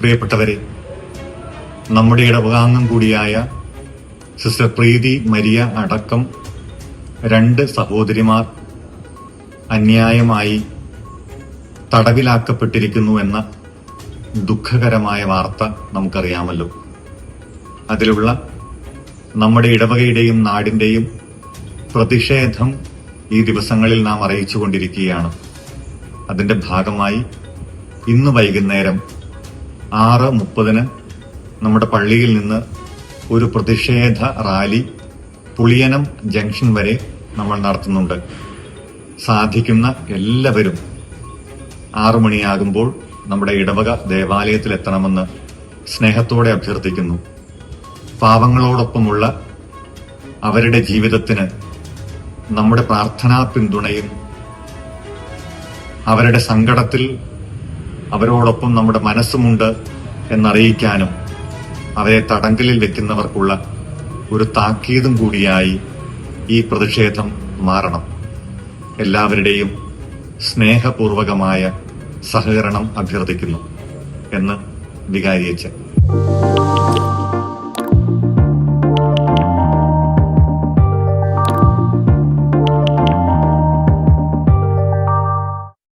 പ്രിയപ്പെട്ടവരെ നമ്മുടെ ഇടവകാംഗം കൂടിയായ സിസ്റ്റർ പ്രീതി മരിയ അടക്കം രണ്ട് സഹോദരിമാർ അന്യായമായി തടവിലാക്കപ്പെട്ടിരിക്കുന്നു എന്ന ദുഃഖകരമായ വാർത്ത നമുക്കറിയാമല്ലോ. അതിലുള്ള നമ്മുടെ ഇടവകയുടെയും നാടിന്റെയും പ്രതിഷേധം ഈ ദിവസങ്ങളിൽ നാം അറിയിച്ചുകൊണ്ടിരിക്കുകയാണ്. അതിന്റെ ഭാഗമായി ഇന്ന് വൈകുന്നേരം ആറ് മുപ്പതിന് നമ്മുടെ പള്ളിയിൽ നിന്ന് ഒരു പ്രതിഷേധ റാലി പുളിയനം ജംഗ്ഷൻ വരെ നമ്മൾ നടത്തുന്നുണ്ട്. സാധിക്കുന്ന എല്ലാവരും ആറു മണിയാകുമ്പോൾ നമ്മുടെ ഇടവക ദേവാലയത്തിൽ എത്തണമെന്ന് സ്നേഹത്തോടെ അഭ്യർത്ഥിക്കുന്നു. പാവങ്ങളോടൊപ്പമുള്ള അവരുടെ ജീവിതത്തിന് നമ്മുടെ പ്രാർത്ഥനാ പിന്തുണയും അവരുടെ സങ്കടത്തിൽ അവരോടൊപ്പം നമ്മുടെ മനസ്സുമുണ്ട് എന്നറിയിക്കാനും അവരെ തടങ്കലിൽ വെക്കുന്നവർക്കുള്ള ഒരു താക്കീതും കൂടിയായി ഈ പ്രതിഷേധം മാറണം. എല്ലാവരുടെയും സ്നേഹപൂർവകമായ സഹകരണം അഭ്യർത്ഥിക്കുന്നു എന്ന് വികാരിയച്ചൻ